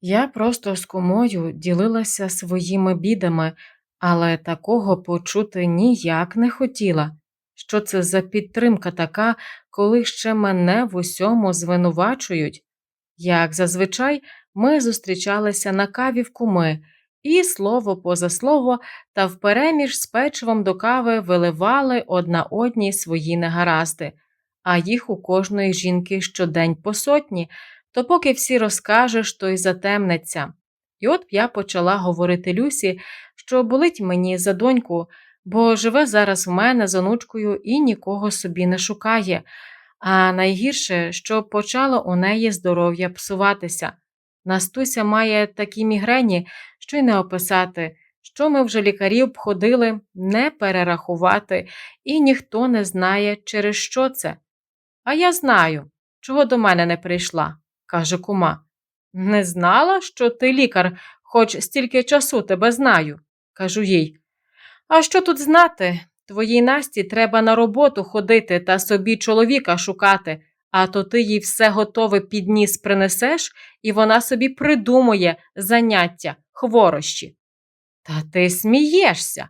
Я просто з кумою ділилася своїми бідами, але такого почути ніяк не хотіла. Що це за підтримка така, коли ще мене в усьому звинувачують? Як зазвичай, ми зустрічалися на каві в куми, і слово поза слово та впереміж з печивом до кави виливали одна одній свої негаразди, а їх у кожної жінки щодень по сотні, то поки всі розкажеш, то й затемнеться. І от я почала говорити Люсі, що болить мені за доньку, бо живе зараз в мене з онучкою і нікого собі не шукає. А найгірше, що почало у неї здоров'я псуватися. Настуся має такі мігрені, що й не описати, що ми вже лікарів обходили, не перерахувати, і ніхто не знає, через що це. А я знаю, чого до мене не прийшла, каже кума. Не знала, що ти лікар, хоч стільки часу тебе знаю, кажу їй. А що тут знати? Твоїй Насті треба на роботу ходити та собі чоловіка шукати, а то ти їй все готове під ніс принесеш, і вона собі придумує заняття, хворощі. Та ти смієшся.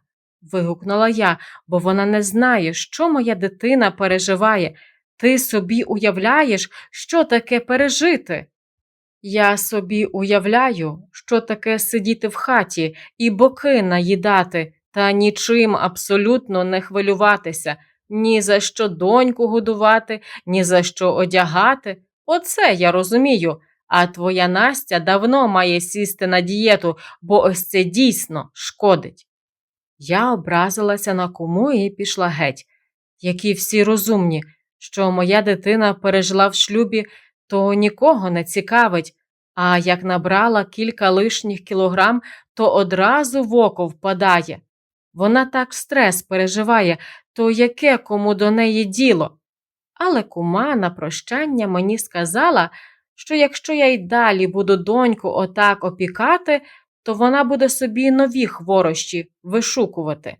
вигукнула я, бо вона не знає, що моя дитина переживає. Ти собі уявляєш, що таке пережити? Я собі уявляю, що таке сидіти в хаті і боки наїдати, та нічим абсолютно не хвилюватися, ні за що доньку годувати, ні за що одягати. Оце я розумію. А твоя Настя давно має сісти на дієту, бо ось це дійсно шкодить. Я образилася на кому і пішла геть. Які всі розумні, що моя дитина пережила в шлюбі, то нікого не цікавить, а як набрала кілька лишніх кілограм, то одразу в око впадає. Вона так стрес переживає, то яке кому до неї діло? Але кума на прощання мені сказала, що якщо я й далі буду доньку отак опікати, то вона буде собі нові хворощі вишукувати.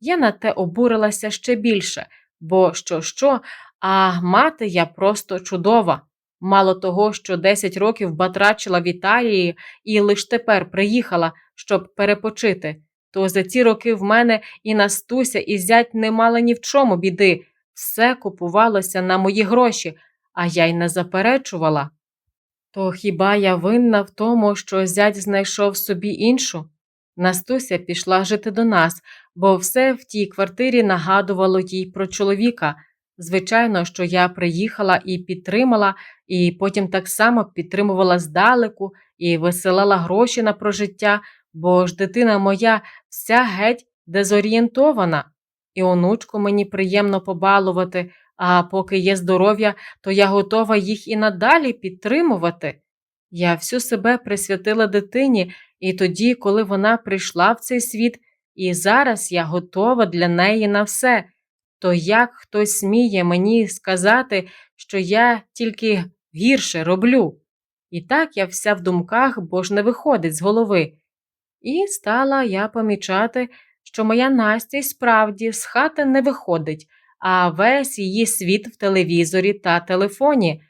Я на те обурилася ще більше, бо що, що, а мати я просто чудова. Мало того, що 10 років батрачила в Італії і лише тепер приїхала, щоб перепочити, то за ці роки в мене і Настуся, і зять не мали ні в чому біди, все купувалося на мої гроші, а я й не заперечувала. То хіба я винна в тому, що зять знайшов собі іншу? Настуся пішла жити до нас, бо все в тій квартирі нагадувало їй про чоловіка. Звичайно, що я приїхала і підтримала, і потім так само підтримувала здалеку і висилала гроші на прожиття, бо ж дитина моя вся геть дезорієнтована, і онучку мені приємно побалувати, а поки є здоров'я, то я готова їх і надалі підтримувати. Я всю себе присвятила дитині, і тоді, коли вона прийшла в цей світ, і зараз я готова для неї на все. То як хтось сміє мені сказати, що я тільки гірше роблю? І так я вся в думках, бо ж не виходить з голови. І стала я помічати, що моя Настя справді з хати не виходить, а весь її світ в телевізорі та телефоні.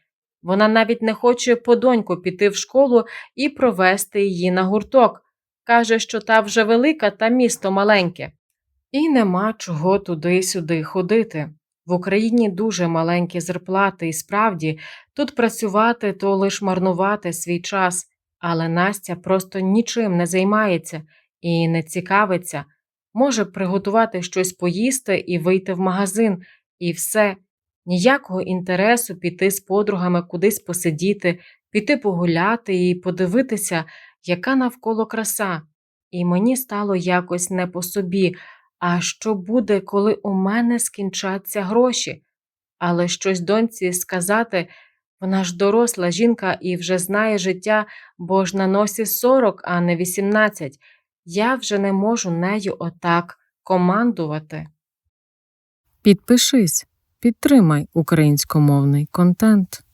Вона навіть не хоче по доньку піти в школу і провести її на гурток. Каже, що та вже велика та місто маленьке. І нема чого туди-сюди ходити. В Україні дуже маленькі зарплати, і справді тут працювати то лиш марнувати свій час, але Настя просто нічим не займається і не цікавиться, може приготувати щось поїсти і вийти в магазин, і все. Ніякого інтересу піти з подругами кудись посидіти, піти погуляти і подивитися, яка навколо краса. І мені стало якось не по собі. А що буде, коли у мене скінчаться гроші? Але щось доньці сказати, вона ж доросла жінка і вже знає життя, бо ж на носі 40, а не 18. Я вже не можу нею отак командувати. Підпишись, підтримай українськомовний контент.